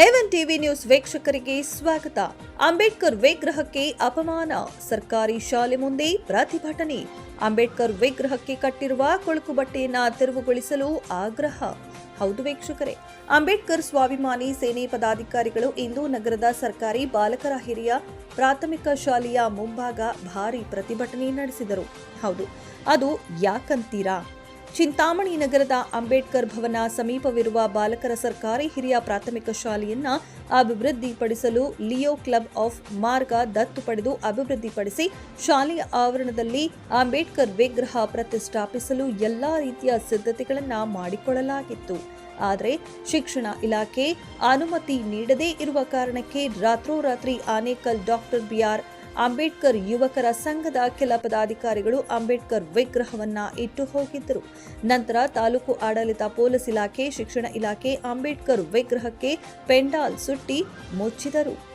ಎವನ್ TV news ವೀಕ್ಷಕರಿಗೆ ಸ್ವಾಗತ. ಅಂಬೇಡ್ಕರ್ ವಿಗ್ರಹಕ್ಕೆ ಅಪಮಾನ. ಸರ್ಕಾರಿ ಶಾಲೆ ಮುಂದೆ ಪ್ರತಿಭಟನೆ. ಅಂಬೇಡ್ಕರ್ ವಿಗ್ರಹಕ್ಕೆ ಕಟ್ಟಿರುವ ಕೊಳಕು ಬಟ್ಟೆಯನ್ನ ತೆರವುಗೊಳಿಸಲು ಆಗ್ರಹ. ಹೌದು ವೀಕ್ಷಕರೇ, ಅಂಬೇಡ್ಕರ್ ಸ್ವಾಭಿಮಾನಿ ಸೇನೆ ಪದಾಧಿಕಾರಿಗಳು ಇಂದು ನಗರದ ಸರ್ಕಾರಿ ಬಾಲಕರ ಹಿರಿಯ ಪ್ರಾಥಮಿಕ ಶಾಲೆಯ ಮುಂಭಾಗ ಭಾರಿ ಪ್ರತಿಭಟನೆ ನಡೆಸಿದರು. ಹೌದು, ಅದು ಯಾಕಂತೀರಾ? ಚಿಂತಾಮಣಿ ನಗರದ ಅಂಬೇಡ್ಕರ್ ಭವನ ಸಮೀಪವಿರುವ ಬಾಲಕರ ಸರ್ಕಾರಿ ಹಿರಿಯ ಪ್ರಾಥಮಿಕ ಶಾಲೆಯನ್ನ ಅಭಿವೃದ್ಧಿಪಡಿಸಲು ಲಿಯೋ ಕ್ಲಬ್ ಆಫ್ ಮಾರ್ಗ ದತ್ತು ಪಡೆದು ಅಭಿವೃದ್ಧಿಪಡಿಸಿ ಶಾಲೆಯ ಆವರಣದಲ್ಲಿ ಅಂಬೇಡ್ಕರ್ ವಿಗ್ರಹ ಪ್ರತಿಷ್ಠಾಪಿಸಲು ಎಲ್ಲಾ ರೀತಿಯ ಸಿದ್ಧತೆಗಳನ್ನು ಮಾಡಿಕೊಳ್ಳಲಾಗಿತ್ತು. ಆದರೆ ಶಿಕ್ಷಣ ಇಲಾಖೆ ಅನುಮತಿ ನೀಡದೇ ಇರುವ ಕಾರಣಕ್ಕೆ ರಾತ್ರೋರಾತ್ರಿ ಆನೇಕಲ್ ಡಾಕ್ಟರ್ ಬಿಆರ್ ಅಂಬೇಡ್ಕರ್ ಯುವಕರ ಸಂಘದ ಕೆಲ ಪದಾಧಿಕಾರಿಗಳು ಅಂಬೇಡ್ಕರ್ ವಿಗ್ರಹವನ್ನ ಇಟ್ಟು ಹೋಗಿದ್ದರು. ನಂತರ ತಾಲೂಕು ಆಡಳಿತ ಪೊಲೀಸ್ ಇಲಾಖೆ, ಶಿಕ್ಷಣ ಇಲಾಖೆ ಅಂಬೇಡ್ಕರ್ ವಿಗ್ರಹಕ್ಕೆ ಪೆಂಡಾಲ್ ಸುಟ್ಟಿ ಮುಚ್ಚಿದರು.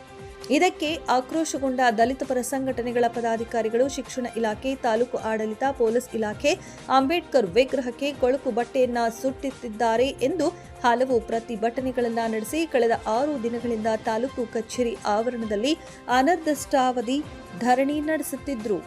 ಇದಕ್ಕೆ ಆಕ್ರೋಶಗೊಂಡ ದಲಿತ ಪರ ಸಂಘಟನೆಗಳ ಪದಾಧಿಕಾರಿಗಳು, ಶಿಕ್ಷಣ ಇಲಾಖೆ, ತಾಲೂಕು ಆಡಳಿತ, ಪೊಲೀಸ್ ಇಲಾಖೆ, ಅಂಬೇಡ್ಕರ್ ವಿಗ್ರಹಕ್ಕೆ ಕೊಳಕು ಬಟ್ಟೆಯನ್ನ ಸುಟ್ಟಿದ್ದಾರೆ ಎಂದು ಹಲವು ಪ್ರತಿಭಟನೆಗಳನ್ನು ನಡೆಸಿ ಕಳೆದ ಆರು ದಿನಗಳಿಂದ ತಾಲೂಕು ಕಚೇರಿ ಆವರಣದಲ್ಲಿ ಅನಿರ್ದಿಷ್ಟಾವಧಿ ಧರಣಿ ನಡೆಸುತ್ತಿದ್ದರು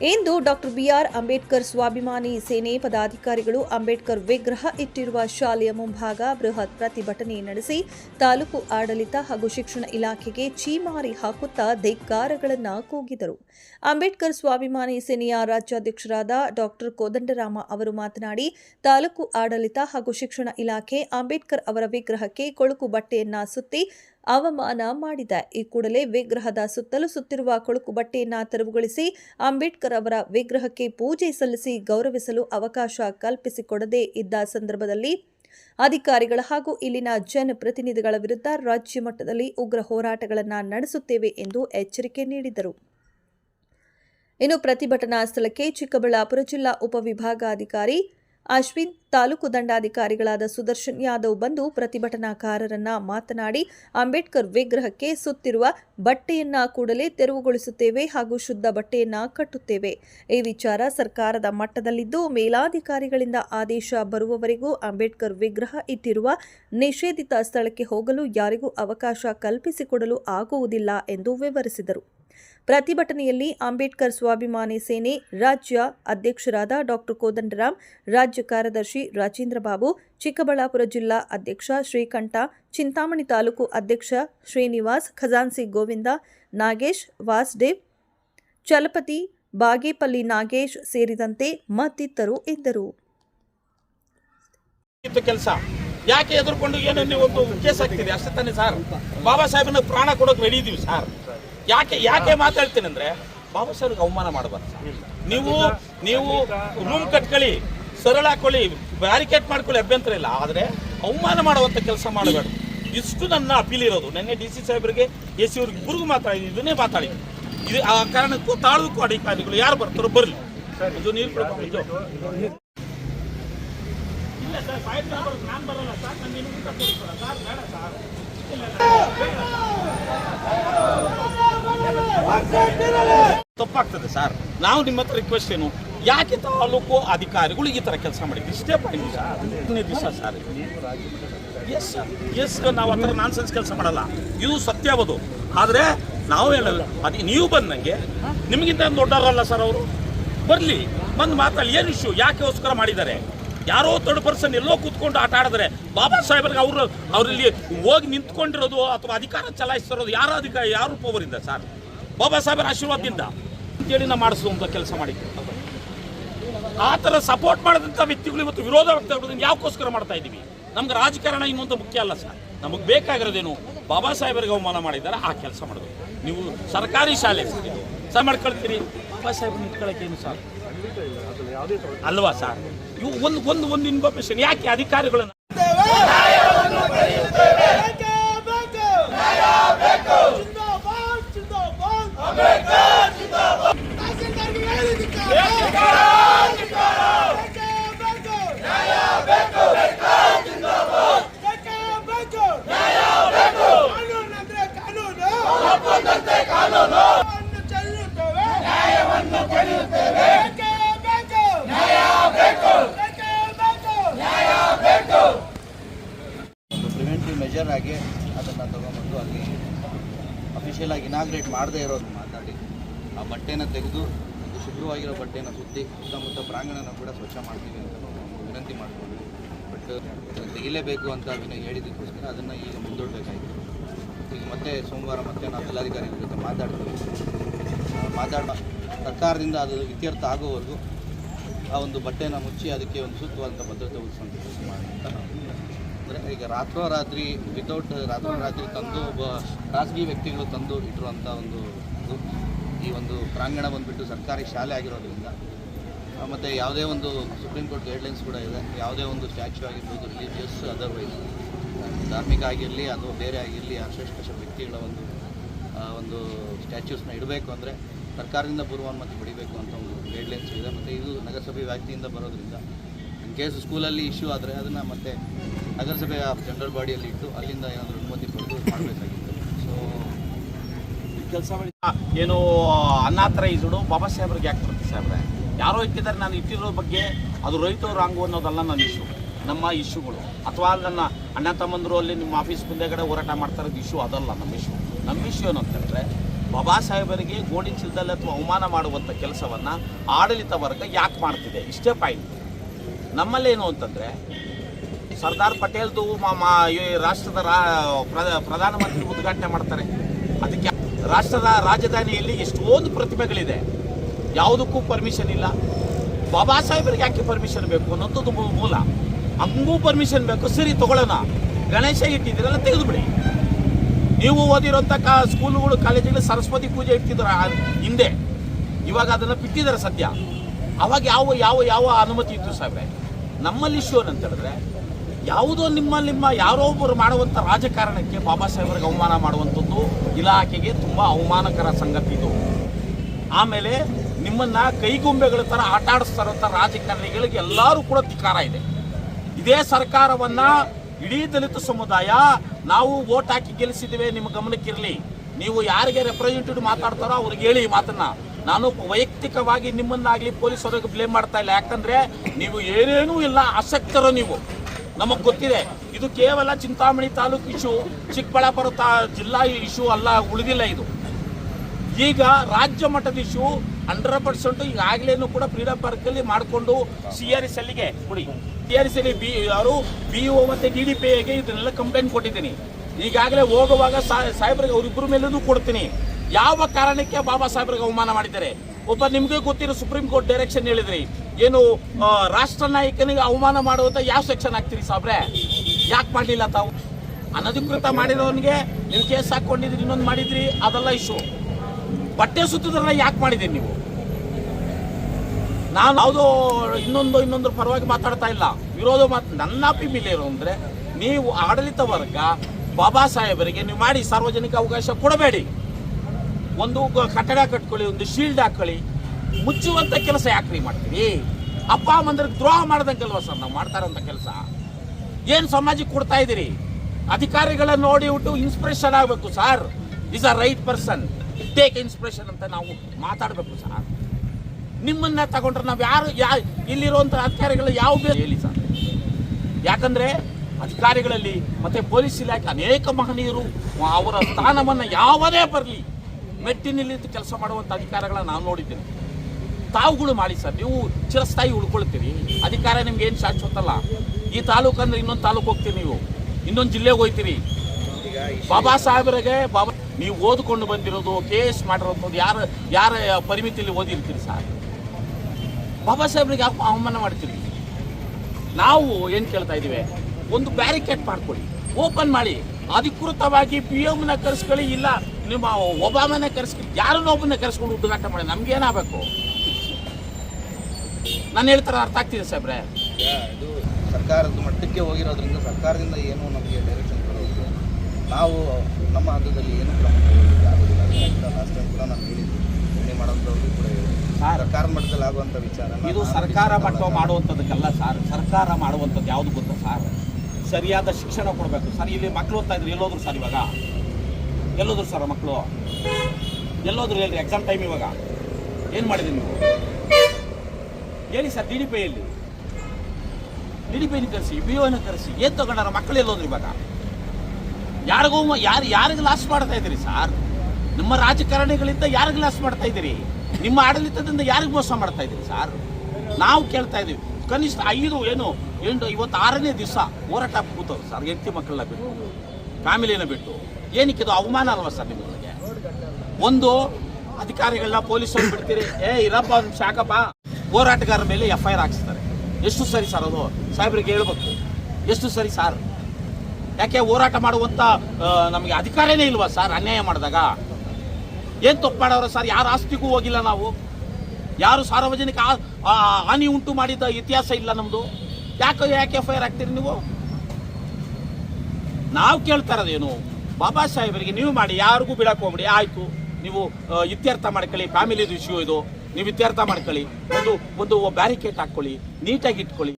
ಇಂದು ಡಾಕ್ಟರ್ ಬಿಆರ್ ಅಂಬೇಡ್ಕರ್ ಸ್ವಾಭಿಮಾನಿ ಸೇನೆ ಪದಾಧಿಕಾರಿಗಳು ಅಂಬೇಡ್ಕರ್ ವಿಗ್ರಹ ಇಟ್ಟಿರುವ ಶಾಲೆಯ ಮುಂಭಾಗ ಬೃಹತ್ ಪ್ರತಿಭಟನೆ ನಡೆಸಿ ತಾಲೂಕು ಆಡಳಿತ ಹಾಗೂ ಶಿಕ್ಷಣ ಇಲಾಖೆಗೆ ಚೀಮಾರಿ ಹಾಕುತ್ತಾ ಧಿಕ್ಕಾರಗಳನ್ನು ಕೂಗಿದರು. ಅಂಬೇಡ್ಕರ್ ಸ್ವಾಭಿಮಾನಿ ಸೇನೆಯ ರಾಜ್ಯಾಧ್ಯಕ್ಷರಾದ ಡಾಕ್ಟರ್ ಕೋದಂಡರಾಮ ಅವರು ಮಾತನಾಡಿ, ತಾಲೂಕು ಆಡಳಿತ ಹಾಗೂ ಶಿಕ್ಷಣ ಇಲಾಖೆ ಅಂಬೇಡ್ಕರ್ ಅವರ ವಿಗ್ರಹಕ್ಕೆ ಕೊಳುಕು ಬಟ್ಟೆಯನ್ನ ಸುತ್ತಿ ಅವಮಾನ ಮಾಡಿದೆ. ಈ ಕೂಡಲೇ ವಿಗ್ರಹದ ಸುತ್ತಲೂ ಸುತ್ತಿರುವ ಕೊಳುಕು ಬಟ್ಟೆಯನ್ನ ತೆರವುಗೊಳಿಸಿ ಅಂಬೇಡ್ಕರ್ ಅವರ ವಿಗ್ರಹಕ್ಕೆ ಪೂಜೆ ಸಲ್ಲಿಸಿ ಗೌರವಿಸಲು ಅವಕಾಶ ಕಲ್ಪಿಸಿಕೊಡದೇ ಇದ್ದ ಸಂದರ್ಭದಲ್ಲಿ ಅಧಿಕಾರಿಗಳ ಹಾಗೂ ಇಲ್ಲಿನ ಜನಪ್ರತಿನಿಧಿಗಳ ವಿರುದ್ಧ ರಾಜ್ಯ ಮಟ್ಟದಲ್ಲಿ ಉಗ್ರ ಹೋರಾಟಗಳನ್ನು ನಡೆಸುತ್ತೇವೆ ಎಂದು ಎಚ್ಚರಿಕೆ ನೀಡಿದರು. ಇನ್ನು ಪ್ರತಿಭಟನಾ ಸ್ಥಳಕ್ಕೆ ಚಿಕ್ಕಬಳ್ಳಾಪುರ ಜಿಲ್ಲಾ ಉಪವಿಭಾಗಾಧಿಕಾರಿ ಅಶ್ವಿನ್ ತಾಲೂಕು ದಂಡಾಧಿಕಾರಿಗಳಾದ ಸುದರ್ಶನ್ ಯಾದವ್ ಬಂದು ಪ್ರತಿಭಟನಾಕಾರರನ್ನ ಮಾತನಾಡಿ, ಅಂಬೇಡ್ಕರ್ ವಿಗ್ರಹಕ್ಕೆ ಸುತ್ತಿರುವ ಬಟ್ಟೆಯನ್ನ ಕೂಡಲೇ ತೆರವುಗೊಳಿಸುತ್ತೇವೆ ಹಾಗೂ ಶುದ್ಧ ಬಟ್ಟೆಯನ್ನ ಕಟ್ಟುತ್ತೇವೆ. ಈ ವಿಚಾರ ಸರ್ಕಾರದ ಮಟ್ಟದಲ್ಲಿದ್ದು, ಮೇಲಾಧಿಕಾರಿಗಳಿಂದ ಆದೇಶ ಬರುವವರೆಗೂ ಅಂಬೇಡ್ಕರ್ ವಿಗ್ರಹ ಇಟ್ಟಿರುವ ನಿಷೇಧಿತ ಸ್ಥಳಕ್ಕೆ ಹೋಗಲು ಯಾರಿಗೂ ಅವಕಾಶ ಕಲ್ಪಿಸಿಕೊಡಲು ಆಗುವುದಿಲ್ಲ ಎಂದು ವಿವರಿಸಿದರು. ಪ್ರತಿಭಟನೆಯಲ್ಲಿ ಅಂಬೇಡ್ಕರ್ ಸ್ವಾಭಿಮಾನಿ ಸೇನೆ ರಾಜ್ಯ ಅಧ್ಯಕ್ಷರಾದ ಡಾಕ್ಟರ್ ಕೋದಂಡರಾಮ್, ರಾಜ್ಯ ಕಾರ್ಯದರ್ಶಿ ರಾಜೇಂದ್ರ ಬಾಬು ಚಿಕ್ಕಬಳ್ಳಾಪುರ ಜಿಲ್ಲಾ ಅಧ್ಯಕ್ಷ ಶ್ರೀಕಂಠ, ಚಿಂತಾಮಣಿ ತಾಲೂಕು ಅಧ್ಯಕ್ಷ ಶ್ರೀನಿವಾಸ್ ಖಜಾನ್ಸಿ ಗೋವಿಂದ, ನಾಗೇಶ್, ವಾಸ್ದೇವ್, ಚಲಪತಿ ಬಾಗೇಪಲ್ಲಿ ನಾಗೇಶ್ ಸೇರಿದಂತೆ ಮತ್ತಿತರರು ಇದ್ದರು. ಯಾಕೆ ಎದುರ್ಕೊಂಡು ಏನೋ ಒಂದು ಕೇಸ್ ಆಗ್ತಿದೆ ಅಷ್ಟೇ ತಾನೇ ಸರ್. ಬಾಬಾ ಸಾಹೇಬನ ಪ್ರಾಣ ಕೊಡೋಕೆ ರೆಡಿ ಇದೀವಿ ಸರ್. ಯಾಕೆ ಯಾಕೆ ಮಾತಾಡ್ತೀನಿ ಅಂದ್ರೆ ಬಾಬಾ ಸಾಹೇಬ್ಗೆ ಅವಮಾನ ಮಾಡಬಾರ್ದು ನೀವು ನೀವು ರೂಮ್ ಕಟ್ಕೊಳ್ಳಿ, ಸರಳ ಹಾಕೊಳ್ಳಿ ಬ್ಯಾರಿಕೇಡ್ ಮಾಡ್ಕೊಳ್ಳಿ, ಅಭ್ಯಂತರ ಇಲ್ಲ. ಆದರೆ ಅವಮಾನ ಮಾಡುವಂಥ ಕೆಲಸ ಮಾಡಬೇಡ ಇಷ್ಟು ನನ್ನ ಅಪೀಲ್ ಇರೋದು. ನೆನ್ನೆ ಡಿ ಸಿ ಸಾಹೇಬರಿಗೆ, ಎ ಸಿ ಅವ್ರಿಗೆ ಗುರುಗು ಮಾತಾಡಿ, ಇದನ್ನೇ ಮಾತಾಡಿ. ಇದು ಆ ಕಾರಣಕ್ಕೂ ತಾಳುಕು ಅಧಿಕಾರಿಗಳು ಯಾರು ಬರ್ತಾರೋ ಬರಲಿ. ಇದು ನೀರು. ತಪ್ಪಾಗ್ತದೆ ಸರ್. ನಾವು ನಿಮ್ಮ ಹತ್ರ ರಿಕ್ವೆಸ್ಟ್ ಏನು? ಯಾಕೆ ತಾಲೂಕು ಅಧಿಕಾರಿಗಳು ಈ ತರ ಕೆಲಸ ಮಾಡಿದ್ರು ಇಷ್ಟೇ ಪಾಯಿಂಟ್ ಸರ್ ದಿವಸ ಸರ್. ಎಸ್ ಸರ್ ಎಸ್ ನಾವು ಥರ ಕೆಲಸ ಮಾಡಲ್ಲ. ಇದು ಸತ್ಯವದು ಆದರೆ ನಾವು ಹೇಳಲ್ಲ. ಅದು ನೀವು ಬಂದಂಗೆ ನಿಮಗಿಂತ ದೊಡ್ಡವರಲ್ಲ ಸರ್ ಅವರು? ಬರಲಿ. ಬಂದು ಮಾತಾಡಿ. ಏನು ಇಶ್ಯೂ ಯಾಕೆಗೋಸ್ಕರ ಮಾಡಿದ್ದಾರೆ? ಯಾರೋ ತರ್ಡ್ ಪರ್ಸನ್ ಎಲ್ಲೋ ಕೂತ್ಕೊಂಡು ಆಟ ಆಡಿದ್ರೆ ಬಾಬಾ ಸಾಹೇಬ್ರಿಗೆ ಅವರು ಅವರಲ್ಲಿ ಹೋಗಿ ನಿಂತ್ಕೊಂಡಿರೋದು ಅಥವಾ ಅಧಿಕಾರ ಚಲಾಯಿಸ್ತಿರೋದು ಯಾರ ಅಧಿಕಾರ ಯಾರು ಪವರಿಂದ ಸರ್? ಬಾಬಾ ಸಾಹೇಬರ ಆಶೀರ್ವಾದದಿಂದ. ಅಂತೇಳಿ ನಾವು ಮಾಡಿಸುವಂಥ ಕೆಲಸ ಮಾಡಿ ಆ ಥರ ಸಪೋರ್ಟ್ ಮಾಡಿದಂಥ ವ್ಯಕ್ತಿಗಳು ಇವತ್ತು ವಿರೋಧ ವ್ಯಕ್ತಪಡೋದನ್ನ ಯಾವಕ್ಕೋಸ್ಕರ ಮಾಡ್ತಾ ಇದ್ದೀವಿ? ನಮ್ಗೆ ರಾಜಕಾರಣ ಇನ್ನೊಂದು ಮುಖ್ಯ ಅಲ್ಲ ಸರ್. ನಮಗೆ ಬೇಕಾಗಿರೋದೇನು ಬಾಬಾ ಸಾಹೇಬರಿಗೆ ಅವಮಾನ ಮಾಡಿದ್ದಾರೆ ಆ ಕೆಲಸ ಮಾಡೋದು ನೀವು ಸರ್ಕಾರಿ ಶಾಲೆ ಸರ್ ಸರ್ ಮಾಡ್ಕೊಳ್ತೀರಿ? ಸಾಹೇಬ್ ನಿಂತ್ಕೊಳ್ಳೋಕೆ ಏನು ಸರ್ ಅಲ್ವಾ ಸರ್? ಇವು ಒಂದು ಒಂದು ಒಂದು ಇನ್ಫಾರ್ಮೇಶನ್ ಯಾಕೆ ಅಧಿಕಾರಿಗಳನ್ನ ಬೇಕೇ ಬೇಕು ಜಿಂದಾಬಾದ್ ಜಿಂದಾಬಾದ್ ತಹಸೀಲ್ದಾರ್ಗೆ ಹೇಳಿದ್ದಕ್ಕೆ ಬೇಕೇ ಬೇಕು ಬೇಕೇ ಬೇಕು ಕಾನೂನು ಅಂದ್ರೆ ಕಾನೂನು ನ್ಯಾಯವನ್ನು ಚೆಲ್ಲುತ್ತೇವೆ ಬೇಕೇ ಬೇಕು ಬೇಕೇ ಬೇಕು ಪ್ರಿವೆಂಟಿವ್ ಮೆಜರ್ ಆಗಿ ಮಾಡದೇ ಇರೋದು ಮಾತಾಡಿ. ಆ ಬಟ್ಟೆನ ತೆಗೆದು, ಒಂದು ಶುಭ್ರವಾಗಿರೋ ಬಟ್ಟೆನ ಸುತ್ತಿ ಸುತ್ತಮುತ್ತ ಪ್ರಾಂಗಣನ ಕೂಡ ಸ್ವಚ್ಛ ಮಾಡ್ತೀವಿ ಅಂತ ನಾವು ವಿನಂತಿ ಮಾಡ್ಕೊಂಡ್ವಿ ಬಟ್ ತೆಗಿಲೇಬೇಕು ಅಂತ ಅದನ್ನು ಹೇಳಿದ್ದಕ್ಕೋಸ್ಕರ ಅದನ್ನು ಈಗ ಮುಂದೂಡಬೇಕಾಗಿತ್ತು ಈಗ ಮತ್ತೆ ಸೋಮವಾರ ಮತ್ತೆ ನಾವು ಜಿಲ್ಲಾಧಿಕಾರಿಗಳ ಜೊತೆ ಮಾತಾಡ್ತೀವಿ. ಮಾತಾಡ ಸರ್ಕಾರದಿಂದ ಅದು ಇತ್ಯರ್ಥ ಆಗೋವರೆಗೂ ಆ ಒಂದು ಬಟ್ಟೆನ ಮುಚ್ಚಿ ಅದಕ್ಕೆ ಒಂದು ಸೂಕ್ತವಾದಂಥ ಭದ್ರತೆ ಉತ್ಸವ ಮಾಡಿ ಅಂತ ನಾವು ಅಂದರೆ ಈಗ ರಾತ್ರೋರಾತ್ರಿ ವಿತೌಟ್ ರಾತ್ರೋರಾತ್ರಿ ತಂದು ಒಬ್ಬ ಖಾಸಗಿ ವ್ಯಕ್ತಿಗಳು ತಂದು ಇಟ್ಟಿರುವಂಥ ಒಂದು ಈ ಒಂದು ಪ್ರಾಂಗಣ ಬಂದುಬಿಟ್ಟು ಸರ್ಕಾರಿ ಶಾಲೆ ಆಗಿರೋದ್ರಿಂದ ಮತ್ತು ಯಾವುದೇ ಒಂದು ಸುಪ್ರೀಂ ಕೋರ್ಟ್ ಗೈಡ್ಲೈನ್ಸ್ ಕೂಡ ಇದೆ. ಯಾವುದೇ ಒಂದು ಸ್ಟ್ಯಾಚ್ಯೂ ಆಗಿರ್ಬೋದು ರಿಲೀಜಿಯಸ್ ಅದರ್ವೈಸ್ ಧಾರ್ಮಿಕ ಆಗಿರಲಿ ಅಥವಾ ಬೇರೆ ಆಗಿರಲಿ ಅಶ್ರೇಷ್ಠ ವ್ಯಕ್ತಿಗಳ ಒಂದು ಒಂದು ಸ್ಟ್ಯಾಚ್ಯೂಸ್ನ ಇಡಬೇಕು ಅಂದರೆ ಸರ್ಕಾರದಿಂದ ಪೂರ್ವಾನುಮತಿ ಪಡಿಬೇಕು ಅಂತ ಒಂದು ಗೈಡ್ಲೈನ್ಸ್ ಇದೆ. ಮತ್ತು ಇದು ನಗರಸಭೆ ವ್ಯಾಪ್ತಿಯಿಂದ ಬರೋದ್ರಿಂದ ಕೇಸ್ ಸ್ಕೂಲಲ್ಲಿ ಇಶ್ಯೂ ಆದರೆ ಅದನ್ನು ಮತ್ತೆ ನಗರಸಭೆಯ ಜನರಲ್ ಬಾಡಿಯಲ್ಲಿ ಇಟ್ಟು ಅಲ್ಲಿಂದ ಏನಾದರೂ ಅನುಮತಿ ಪಡೆದು ಮಾಡಬೇಕಾಗಿತ್ತು. ಸೊ ಕೆಲಸ ಮಾಡಿ ಏನು ಅನಾಥರೈಸ್ಡು ಬಾಬಾ ಸಾಹೇಬ್ರಿಗೆ ಯಾಕೆ ಬರುತ್ತೆ ಸಾಹೇಬ್ರೆ? ಯಾರೋ ಇಟ್ಟಿದ್ದಾರೆ, ನಾನು ಇಟ್ಟಿರೋ ಬಗ್ಗೆ ಅದು ರೈತರು ಹಂಗು ಅನ್ನೋದಲ್ಲ ನನ್ನ ಇಶ್ಯೂ, ನಮ್ಮ ಇಶ್ಯೂಗಳು. ಅಥವಾ ನನ್ನ ಅಣ್ಣ ತಮ್ಮಂದರು ಅಲ್ಲಿ ನಿಮ್ಮ ಆಫೀಸ್ ಮುಂದೆಗಡೆ ಹೋರಾಟ ಮಾಡ್ತಾ ಇರೋದು ಇಶ್ಯೂ, ಅದಲ್ಲ ನಮ್ಮ ಇಶ್ಯೂ. ನಮ್ಮ ಇಶ್ಯೂ ಏನು ಬಾಬಾ ಸಾಹೇಬರಿಗೆ ಗೋಣಿ ಚೀಲದಲ್ಲಿ ಅಥವಾ ಅವಮಾನ ಮಾಡುವಂಥ ಕೆಲಸವನ್ನು ಆಡಳಿತ ವರ್ಗ ಯಾಕೆ ಮಾಡ್ತಿದೆ? ಇಷ್ಟೇ ಪಾಯಿಂಟ್ ನಮ್ಮಲ್ಲೇನು ಅಂತಂದರೆ ಸರ್ದಾರ್ ಪಟೇಲ್ದು ಮಾ ರಾಷ್ಟ್ರದ ರಾ ಪ್ರ- ಪ್ರಧಾನಮಂತ್ರಿ ಉದ್ಘಾಟನೆ ಮಾಡ್ತಾರೆ. ಅದಕ್ಕೆ ರಾಷ್ಟ್ರದ ರಾಜಧಾನಿಯಲ್ಲಿ ಎಷ್ಟೊಂದು ಪ್ರತಿಮೆಗಳಿದೆ ಯಾವುದಕ್ಕೂ ಪರ್ಮಿಷನ್ ಇಲ್ಲ. ಬಾಬಾ ಸಾಹೇಬರಿಗೆ ಯಾಕೆ ಪರ್ಮಿಷನ್ ಬೇಕು ಅನ್ನೋದು ಮೂಲ. ಹಂಗೂ ಪರ್ಮಿಷನ್ ಬೇಕು. ಸರಿ, ತಗೊಳ್ಳೋಣ. ಗಣೇಶ ಇಟ್ಟಿದ್ದೀರಲ್ಲ ತೆಗೆದುಬಿಡಿ. ನೀವು ಓದಿರೋಂಥ ಕಾ ಸ್ಕೂಲುಗಳು, ಕಾಲೇಜುಗಳು ಸರಸ್ವತಿ ಪೂಜೆ ಆ, ಹಿಂದೆ. ಇವಾಗ ಅದನ್ನು ಬಿಟ್ಟಿದ್ದಾರೆ ಸದ್ಯ. ಅವಾಗ ಯಾವ ಯಾವ ಯಾವ ಅನುಮತಿ ಇತ್ತು ಸಾಹೇಬ್ರೆ? ನಮ್ಮಲ್ಲಿ ಇಶ್ಯೂ ಏನಂತ ಹೇಳಿದ್ರೆ, ಯಾವುದೋ ನಿಮ್ಮ ನಿಮ್ಮ ಯಾರೋ ಒಬ್ಬರು ಮಾಡುವಂಥ ರಾಜಕಾರಣಕ್ಕೆ ಬಾಬಾ ಸಾಹೇಬರಿಗೆ ಅವಮಾನ ಮಾಡುವಂಥದ್ದು ಇಲಾಖೆಗೆ ತುಂಬ ಅವಮಾನಕರ ಸಂಗತಿ ಇದು. ಆಮೇಲೆ ನಿಮ್ಮನ್ನ ಕೈಗೊಂಬೆಗಳ ಥರ ಆಟ ಆಡಿಸ್ತಾರಂಥ ರಾಜಕಾರಣಿಗಳಿಗೆ ಎಲ್ಲರೂ ಕೂಡ ಧಿಕಾರ ಇದೆ. ಇದೇ ಸರ್ಕಾರವನ್ನ ಇಡೀ ದಲಿತ ಸಮುದಾಯ, ನಾವು ಓಟ್ ಹಾಕಿ ಗೆಲ್ಲಿಸಿದ್ದೇವೆ, ನಿಮ್ಮ ಗಮನಕ್ಕಿರಲಿ ನೀವು ಯಾರಿಗೆ ರೆಪ್ರೆಸೆಂಟೇಟಿವ್ ಮಾತಾಡ್ತಾರೋ ಅವ್ರಿಗೆ ಹೇಳಿ ಮಾತನ್ನ. ನಾನು ವೈಯಕ್ತಿಕವಾಗಿ ನಿಮ್ಮನ್ನಾಗ್ಲಿ ಪೊಲೀಸರಿಗೆ ಬ್ಲೇಮ್ ಮಾಡ್ತಾ ಇಲ್ಲ. ಯಾಕಂದ್ರೆ ನೀವು ಏನೇನೂ ಇಲ್ಲ, ಆಸಕ್ತರು ನೀವು. ನಮಗೆ ಗೊತ್ತಿದೆ. ಇದು ಕೇವಲ ಚಿಂತಾಮಣಿ ತಾಲೂಕು ಇಶ್ಯೂ, ಚಿಕ್ಕಬಳ್ಳಾಪುರ ತಾ, ಜಿಲ್ಲಾ ಇಶ್ಯೂ ಅಲ್ಲ, ಉಳಿದಿಲ್ಲ ಇದು. ಈಗ ರಾಜ್ಯ ಮಟ್ಟದ ಇಶ್ಯೂ ಹಂಡ್ರೆಡ್ ಪರ್ಸೆಂಟ್ ಈಗಾಗಲೇನು ಕೂಡ ಫ್ರೀಡಮ್ ಪಾರ್ಕಲ್ಲಿ ಮಾಡಿಕೊಂಡು ಸಿ ಆರ್ ಎಸ್ ಎಲ್ಲಿಗೆ ಕೊಡಿ. ಸಿ ಆರ್ ಎಸ್ ಅಲ್ಲಿ ಬಿ, ಯಾರು ಬಿ ಒ ಮತ್ತು ಡಿ ಡಿ ಪಿ ಎಗೆ ಇದನ್ನೆಲ್ಲ ಕಂಪ್ಲೇಂಟ್ ಕೊಟ್ಟಿದ್ದೀನಿ. ಈಗಾಗಲೇ ಹೋಗುವಾಗ ಸಾಹೇಬ್ರಿಗೆ ಅವರಿಬ್ಬರ ಮೇಲೂ ಕೊಡ್ತೀನಿ. ಯಾವ ಕಾರಣಕ್ಕೆ ಬಾಬಾ ಸಾಹೇಬ್ರಿಗೆ ಅವಮಾನ ಮಾಡಿದ್ದಾರೆ? ಒಬ್ಬ ನಿಮಗೆ ಗೊತ್ತಿರೋ ಸುಪ್ರೀಂ ಕೋರ್ಟ್ ಡೈರೆಕ್ಷನ್ ಹೇಳಿದ್ರಿ. ಏನು ರಾಷ್ಟ್ರ ನಾಯಕನಿಗೆ ಅವಮಾನ ಮಾಡುವಂತ ಯಾವ ಸೆಕ್ಷನ್ ಹಾಕ್ತೀರಿ ಸಾಬ್ರೆ? ಯಾಕೆ ಮಾಡಲಿಲ್ಲ ತಾವು? ಅನಧಿಕೃತ ಮಾಡಿರೋನಿಗೆ ನೀವು ಕೇಸ್ ಹಾಕೊಂಡಿದ್ರಿ ಇನ್ನೊಂದು ಮಾಡಿದ್ರಿ, ಅದೆಲ್ಲ ಇಶ್ಯೂ ಬಟ್ಟೆ ಸುತ್ತೋದ್ರನ್ನ ಯಾಕೆ ಮಾಡಿದ್ದೀರಿ ನೀವು? ನಾನು ಯಾವುದೋ ಇನ್ನೊಂದು ಇನ್ನೊಂದು ಪರವಾಗಿ ಮಾತಾಡ್ತಾ ಇಲ್ಲ. ವಿರೋಧ ಮಾತು, ನನ್ನ ಅಪಿಮಿಲಿ ಇರೋ ಅಂದರೆ, ನೀವು ಆಡಳಿತ ವರ್ಗ ಬಾಬಾ ಸಾಹೇಬರಿಗೆ ನೀವು ಮಾಡಿ ಸಾರ್ವಜನಿಕ ಅವಕಾಶ ಕೊಡಬೇಡಿ. ಒಂದು ಕಟ್ಟಡ ಕಟ್ಕೊಳ್ಳಿ, ಒಂದು ಶೀಲ್ಡ್ ಹಾಕೊಳ್ಳಿ. ಮುಚ್ಚುವಂಥ ಕೆಲಸ ಯಾಕ್ರಿ ಮಾಡ್ತೀವಿ ಅಪ್ಪ ಅಮ್ಮಂದ್ರಿಗೆ ದ್ರೋಹ ಮಾಡ್ದಂಗಲ್ವ ಸರ್ ನಾವು ಮಾಡ್ತಾ ಇರೋಂಥ ಕೆಲಸ? ಏನು ಸಮಾಜಕ್ಕೆ ಕೊಡ್ತಾ ಇದ್ದೀರಿ? ಅಧಿಕಾರಿಗಳನ್ನ ನೋಡಿ ಇನ್ಸ್ಪಿರೇಷನ್ ಆಗಬೇಕು sir. Is a right person take inspiration ಅಂತ ನಾವು ಮಾತಾಡಬೇಕು ಸರ್. ನಿಮ್ಮನ್ನ ತಗೊಂಡ್ರೆ ನಾವು ಯಾರು ಯಾ ಇಲ್ಲಿರುವಂಥ ಅಧಿಕಾರಿಗಳು ಯಾವ ಹೇಳಿ ಸರ್. ಯಾಕಂದ್ರೆ ಅಧಿಕಾರಿಗಳಲ್ಲಿ ಮತ್ತೆ ಪೊಲೀಸ್ ಇಲಾಖೆ ಅನೇಕ ಮಹನೀಯರು ಅವರ ಸ್ಥಾನವನ್ನು ಯಾವುದೇ ಬರಲಿ ಮೆಟ್ಟಿನಲ್ಲಿ ಕೆಲಸ ಮಾಡುವಂಥ ಅಧಿಕಾರಗಳನ್ನ ನಾನು ನೋಡಿದ್ದೀನಿ. ತಾವುಗಳು ಮಾಡಿ ಸರ್, ನೀವು ಚಿರಸ್ಥಾಯಿ ಉಳ್ಕೊಳ್ತೀರಿ. ಅಧಿಕಾರ ನಿಮ್ಗೆ ಏನು ಶಾಶ್ವತಲ್ಲ ಈ ತಾಲೂಕು ಅಂದ್ರೆ ಇನ್ನೊಂದು ತಾಲೂಕು ಹೋಗ್ತೀರಿ ನೀವು. ಇನ್ನೊಂದು ಜಿಲ್ಲೆಗೆ ಹೋಗ್ತೀರಿ ಬಾಬಾ ಸಾಹೇಬರಿಗೆ ಬಾಬಾ ನೀವು ಓದ್ಕೊಂಡು ಬಂದಿರೋದು ಕೆ ಎಸ್ ಮಾಡಿರೋದು, ಯಾರ ಯಾರ ಪರಿಮಿತಿಯಲ್ಲಿ ಓದಿರ್ತೀರಿ ಸರ್? ಬಾಬಾ ಸಾಹೇಬ್ರಿಗೆ ಯಾಕೆ ಅವಮಾನ ಮಾಡ್ತೀರಿ. ನಾವು ಏನು ಕೇಳ್ತಾ ಇದ್ದೀವಿ? ಒಂದು ಬ್ಯಾರಿಕೇಡ್ ಮಾಡ್ಕೊಳ್ಳಿ. ಓಪನ್ ಮಾಡಿ. ಅಧಿಕೃತವಾಗಿ ಪಿ ಎಮ್ನ ಕರೆಸ್ಕೊಳ್ಳಿ, ಇಲ್ಲ. ನಿಮ್ಮ ಒಬಾಮನ ಯಾರನ್ನ ಒಬ್ಬನ ಕರೆಸ್ಕೊಂಡು ಉದ್ಘಾಟ ಮಾಡಿ ನಮ್ಗೇನಾಗಬೇಕು ನಾನು ಹೇಳ್ತಾರೆ ಅರ್ಥ ಆಗ್ತಿದೆ ಸಾಹೇಬ್ರೆ. ಇದು ಸರ್ಕಾರದ ಮಟ್ಟಕ್ಕೆ ಹೋಗಿರೋದ್ರಿಂದ ಸರ್ಕಾರದಿಂದ ಏನು ನಮಗೆ ಡೈರೆಕ್ಷನ್ ಕೊಡೋದು ನಾವು ನಮ್ಮ ಹಂತದಲ್ಲಿ ಏನು ಕ್ರಮ ಆಗೋದಿಲ್ಲ ಲಾಸ್ಟ್ ಟೈಮ್ ಕೂಡ ನಾನು ಎಣ್ಣೆ ಮಾಡೋಂಥವ್ರಿಗೂ ಕೂಡ ಸರ್ಕಾರ ಸರ್ಕಾರದ ಮಟ್ಟದಲ್ಲಿ ಆಗುವಂಥ ವಿಚಾರ ಇದು ಸರ್ಕಾರ ಮಟ್ಟ ಮಾಡುವಂಥದ್ದಕ್ಕೆಲ್ಲ ಸಾರ್. ಸರ್ಕಾರ ಮಾಡುವಂಥದ್ದು ಯಾವುದು ಗೊತ್ತಾ ಸರ್? ಸರಿಯಾದ ಶಿಕ್ಷಣ ಕೊಡಬೇಕು. ಸರ್ ಇಲ್ಲಿ ಮಕ್ಕಳು ಓದ್ತಾ ಇದ್ರು. ಎಲ್ಲೋದ್ರು ಸರ್ ಇವಾಗ? ಎಲ್ಲೋದ್ರು ಸರ್ ಮಕ್ಕಳು ಎಲ್ಲೋದ್ರು ಹೇಳ್ರಿ ಎಕ್ಸಾಮ್ ಟೈಮ್ ಇವಾಗ. ಏನು ಮಾಡಿದ್ರಿ ನೀವು? ಹೇಳಿ ಸರ್ ಡಿ ಡಿ ಪೈಯಲ್ಲಿ ಡಿ ಡಿ ಪೈನ ಕರೆಸಿ ಬಿ ಓನ ಕರೆಸಿ, ಏನು ತಗೊಂಡಾರ ಮಕ್ಕಳು ಎಲ್ಲೋದ್ರು ಇವಾಗ? ಯಾರಿಗೂ ಯಾರು ಯಾರಿಗೆ ಲಾಸ್ ಮಾಡ್ತಾ ಇದ್ದೀರಿ ಸರ್? ನಿಮ್ಮ ರಾಜಕಾರಣಿಗಳಿಂದ ಯಾರಿಗೆ ಲಾಸ್ ಮಾಡ್ತಾ ಇದ್ದೀರಿ? ನಿಮ್ಮ ಆಡಳಿತದಿಂದ ಯಾರಿಗೆ ಮೋಸ ಮಾಡ್ತಾ ಇದ್ದೀರಿ ಸರ್? ನಾವು ಕೇಳ್ತಾ ಇದ್ದೀವಿ. ಕನಿಷ್ಠ ಐದು, ಏನು, ಎಂಟು ಇವತ್ತು ಆರನೇ ದಿವಸ ಹೋರಾಟ ಕೂತವ್ರು ಸರ್, ಹೆಂಡತಿ ಮಕ್ಕಳನ್ನ ಬಿಟ್ಟು. ಫ್ಯಾಮಿಲಿನ ಬಿಟ್ಟು ಏನಕ್ಕೆ ಇದು ಅವಮಾನ ಅಲ್ವಾ ಸರ್ ನಿಮಗೆ? ಒಂದು ಅಧಿಕಾರಿಗಳನ್ನ ಪೊಲೀಸರು ಬಿಡ್ತೀರಿ. ಏ, ಇರಪ್ಪ ಒಂದು ಶಾಕಪ್ಪ ಹೋರಾಟಗಾರರ ಮೇಲೆ ಎಫ್ ಐ ಆರ್ ಹಾಕ್ಸ್ತಾರೆ. ಎಷ್ಟು ಸರಿ ಸರ್ ಅದು? ಸಾಹೇಬ್ರಿಗೆ ಹೇಳ್ಬೇಕು. ಎಷ್ಟು ಸರಿ ಸರ್? ಯಾಕೆ ಹೋರಾಟ ಮಾಡುವಂತ ನಮಗೆ ಅಧಿಕಾರನೇ ಇಲ್ವಾ ಸರ್ ಅನ್ಯಾಯ ಮಾಡಿದಾಗ? ಏನು ತಪ್ಪು ಮಾಡೋರು ಸರ್? ಯಾರ ಆಸ್ತಿಗೂ ಹೋಗಿಲ್ಲ ನಾವು. ಯಾರು ಸಾರ್ವಜನಿಕ ಹಾನಿ ಉಂಟು ಮಾಡಿದ ಇತಿಹಾಸ ಇಲ್ಲ ನಮ್ಮದು ಯಾಕೆ ಯಾಕೆ ಎಫ್ ಐ ಆರ್ ಹಾಕ್ತೀರಿ ನೀವು? ನಾವು ಕೇಳ್ತಾ ಇರೋದೇನು ಬಾಬಾ ಸಾಹೇಬರಿಗೆ ನೀವು ಮಾಡಿ, ಯಾರಿಗೂ ಬಿಡಕ್ಕೆ ಹೋಗ್ಬಿಡಿ. ಆಯ್ತು. ನೀವು ಇತ್ಯರ್ಥ ಮಾಡ್ಕೊಳ್ಳಿ. ಫ್ಯಾಮಿಲಿದು ಇಶ್ಯೂ ಇದು. ನೀವು ಇತ್ಯರ್ಥ ಮಾಡ್ಕೊಳ್ಳಿ. ಒಂದು ಒಂದು ಬ್ಯಾರಿಕೇಡ್ ಹಾಕ್ಕೊಳ್ಳಿ. ನೀಟಾಗಿ ಇಟ್ಕೊಳ್ಳಿ.